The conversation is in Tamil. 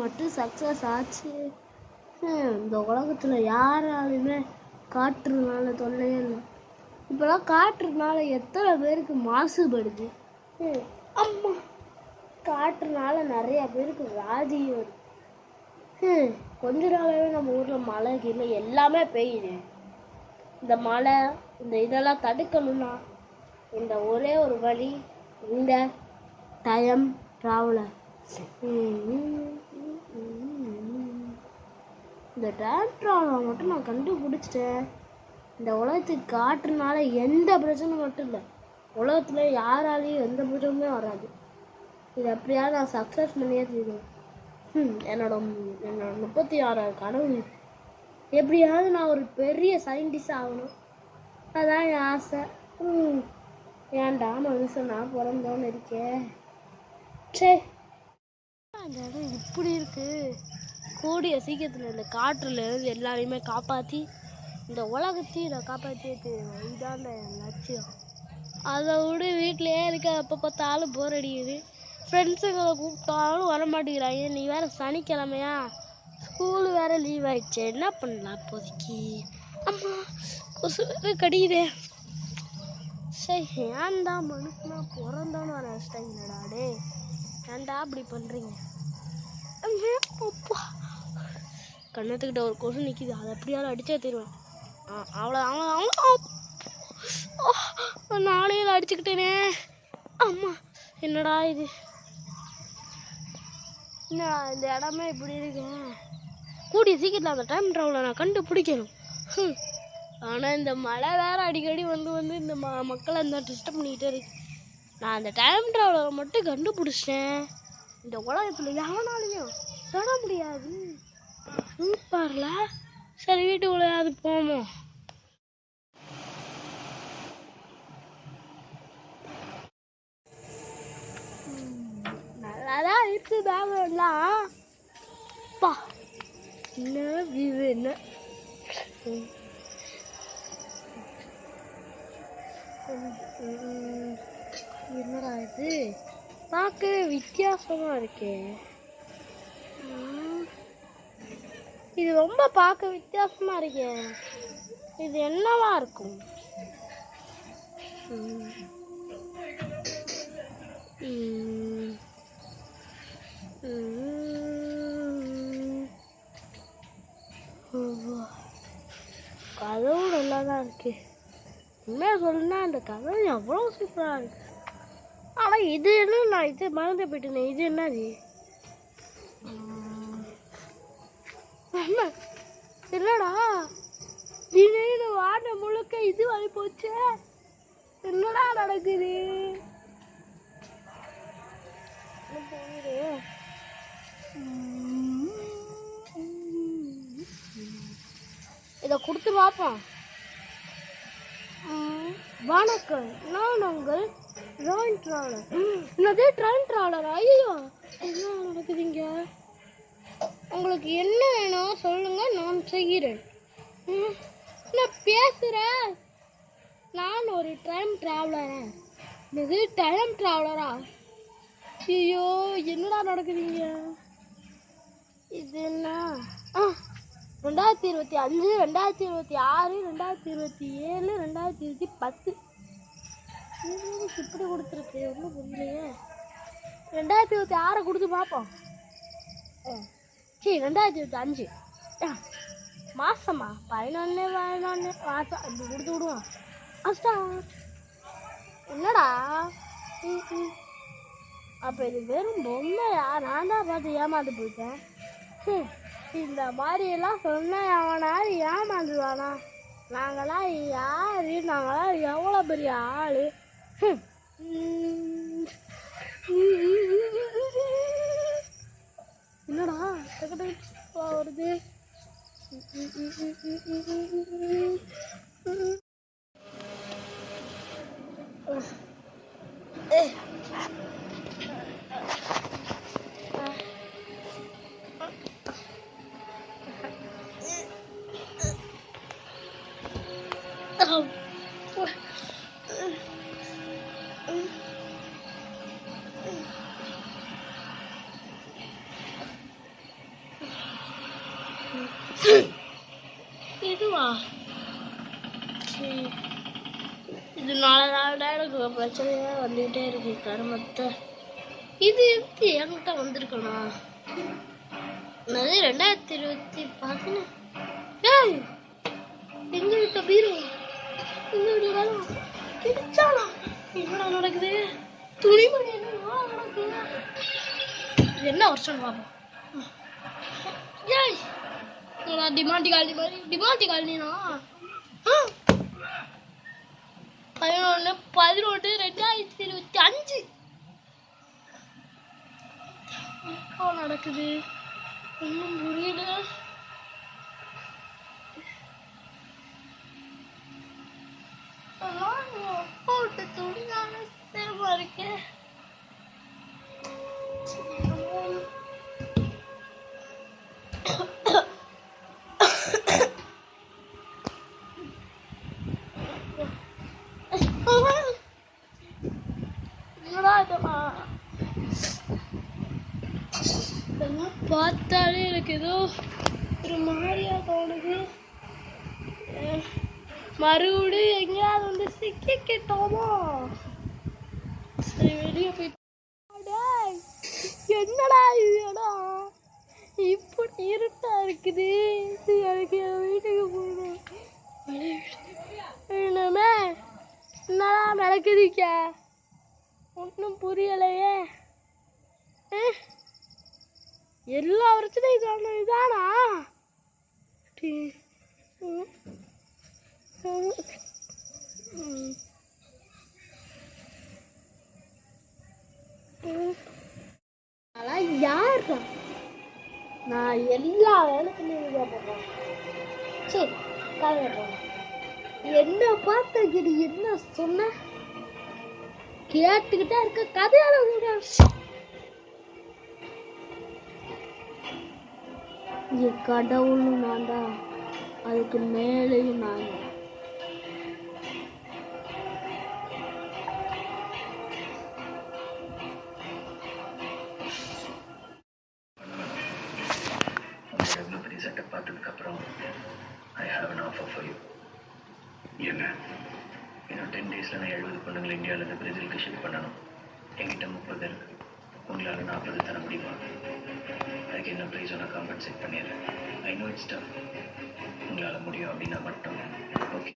மட்டும் சக்ஸஸ் ஆச்சு. இந்த உலகத்தில் யாராலுமே காற்றுனால தொல்லையே இல்லை. இப்போலாம் காற்றுனால எத்தனை பேருக்கு மாசுபடுது? அம்மா. காற்றுனால நிறைய பேருக்கு வியாதி வருது கொஞ்ச நாளாவே நம்ம ஊரில் மழை கீழே எல்லாமே பெய்யுது. இந்த மழை இந்த இதெல்லாம் தடுக்கணும்னா இந்த ஒரே ஒரு வழி இந்த டைம் ட்ராவலர் இந்த டைம் மட்டும் நான் கண்டுபிடிச்சிட்டேன். இந்த உலகத்துக்கு காற்றுனால எந்த பிரச்சனை மட்டும் இல்லை. உலகத்தில் யாராலையும் எந்த பிரச்சனையுமே வராது. இது எப்படியாவது நான் சக்ஸஸ் பண்ணியே தீருவேன் என்னோட என்னோட முப்பத்தி ஆறாவது கனவு எப்படியாவது நான் ஒரு பெரிய சயின்டிஸ்ட் ஆகணும். அதான் என் ஆசை. ம் ஏன்டா மனுஷன் நான் பிறந்தோன்னு இருக்கேன் சே அந்த இடம் இப்படி இருக்குது கூடிய சீக்கிரத்தில் இந்த காற்றுலேருந்து எல்லாரையுமே காப்பாற்றி இந்த உலகத்தையும் நான் காப்பாற்றியே தீருவேன் இதுதான் என் லட்சியம். அதை விட வீட்டிலேயே இருக்க எப்போ பார்த்தாலும் போர் அடிக்குது. ஃப்ரெண்ட்ஸுங்களை கூப்பிட்டாலும் வர மாட்டேங்கிறாங்க நீ வேற சனிக்கிழமையா? ஸ்கூல் வேற லீவ் ஆயிடுச்சு. என்ன பண்ணலாம் இப்போதைக்கு? அம்மா கொசு வேற கடிக்குதே. சரி ஏன்டா மனுஷனா பிறந்தோன்னு வர நினச்சிட்டாங்கடா டே ஏன்டா அப்படி பண்ணுறீங்க கண்ணத்துக்கிட்ட ஒரு கொசு நிற்கிது அதை எப்படியாவது அடிச்சே தருவேன். அவ்வளோ அவன் அவன் நானே இதை அடிச்சுக்கிட்டேனே. அம்மா என்னடா இது? என்ன இந்த இடமே இப்படி இருக்கு? கூடிய சீக்கிரத்தில் அந்த டைம் ட்ராவலை நான் கண்டுபிடிக்கணும். ஆனால் இந்த மழை வேற அடிக்கடி வந்து வந்து இந்த ம மக்களை இந்த டிஸ்டர்ப் பண்ணிக்கிட்டே இருக்கு. நான் அந்த டைம் ட்ராவலரை மட்டும் கண்டுபிடிச்சிட்டேன். இந்த உலகத்தில் எவனாலையும் தொட முடியாது சூப்பர்ல சரி வீட்டுக்குள்ளையாவது போவோம் நல்லாதான் இருக்கு பேக்லாம் பா என்ன வியூ என்ன என்னடா இது பார்க்கவே வித்தியாசமா இருக்கே இது ரொம்ப பார்க்க வித்தியாசமா இருக்கே. இது என்னவா இருக்கும்? கதவு நல்லா தான் இருக்கு. உண்மையா சொல்லணும்னா அந்த கதவு எவ்வளோ சூப்பராக இருக்கு. ஆனால் இது என்ன நான் இது மறந்து போயிட்டேனே. இது என்னது? அம்மா, என்னடா திடீர்னு வாட முழுக்க இது வாங்கி போச்சு. என்னடா நடக்குது? இதை கொடுத்து பார்ப்போம் வணக்கம். நான் உங்கள் ட்ரெயின் ட்ராவலர். என்னது ட்ரெயின் ட்ராவலர்? ஐயோ என்ன நடக்குதுங்க உங்களுக்கு என்ன வேணும் சொல்லுங்க நான் செய்கிறேன். ம், நான் பேசுகிறேன் நான் ஒரு டைம் ட்ராவலரா இது டைம் ட்ராவலரா ஐயோ என்னடா நடக்குதுங்க இது என்ன ஆ ரெண்டாயிரத்தி இருபத்தி அஞ்சு ரெண்டாயிரத்தி இருபத்தி ஆறு ரெண்டாயிரத்தி இருபத்தி ஏழு ரெண்டாயிரத்தி இருபத்தி பத்து. இப்படி கொடுத்துருக்கு? ஒன்றும் புரியலையே. ரெண்டாயிரத்தி இருபத்தி ஆறை கொடுத்து பார்ப்போம். ஆ. சரி ரெண்டாயிரத்தி இருபத்தி அஞ்சு மாசமா பதினொன்று பதினொன்று மாதம் அப்படி கொடுத்து விடுவோம் அஸ்டா என்னடா அப்போ இது வெறும் பொம்மையா நான் தான் பார்த்து ஏமாந்து போயிட்டேன் ஹம், இந்த மாதிரி எல்லாம் சொன்ன அவனாவது ஏமாந்துவானா நாங்களாம் யாரு நாங்களாம் எவ்வளோ பெரிய ஆளு ஹம். என்னடா? டக்கு டக்கு வருது. நாள் எனக்கு பிரச்சனையா வந்துகிட்டே இருக்கு கருமத்தை. இது எப்படி என்கிட்ட வந்திருக்கணும்? அது ரெண்டாயிரத்தி இருபத்தி பதினொன்று ஏய் எங்க இருக்க பீரோ எங்க இருக்காலும் கிடைச்சானா என்னடா நடக்குது? துணிமணி என்ன நடக்குது என்ன வருஷம் பாப்போம் ஏய் டிமாண்டி காலனி மாதிரி டிமாண்டி காலனினா? பதினொன்று பதினொன்று ரெண்டாயிரத்தி இருபத்தி அஞ்சு. என்ன நடக்குது? ஒன்றும் புரியல. போட்டு துணியான திரும்ப இருக்கேன். இதெல்லாம் பார்த்தாலே எனக்கு ஏதோ ஒரு மாதிரியா தோணுது. மறுபடியும் எங்கேயாவது வந்து சிக்கிக்கிட்டோமோ? சரி வெளியே போய் என்னடா இது இடம் இப்படி இருட்டா இருக்குது. எனக்கு என் வீட்டுக்கு போகணும். என்னமே? என்னடா நடக்குதுக்க ஒன்றும் புரியலையே. எல்லா பிரச்சனையும் காரணம் இதானா? அதெல்லாம் யாரா நான் எல்லா வேலைக்குமே போகிறேன் சரி காலையில் என்ன பார்த்த இது என்ன சொன்ன? கேட்டுக்கிட்டே இருக்க கதையால என் கடவுளும் நான் தான் அதுக்கு மேலேயும் நான் தான் செட்டப் பார்த்ததுக்கு அப்புறம் I have an offer for you என்ன? இன்னும் டென் டேஸில் நான் எழுபது பொண்ணுங்களை இந்தியாவிலேருந்து பிரேசிலுக்கு ஷிப் பண்ணணும். என்கிட்ட முப்பது இருக்கு. உங்களால் நாற்பது தர முடியுமா? அதுக்கு என்ன ப்ரைஸோ நான் காம்பன்சேட் பண்ணிடுறேன். ஐ நோ இட்ஸ் டஃப் உங்களால் முடியும் அப்படின்னா மட்டும். ஓகே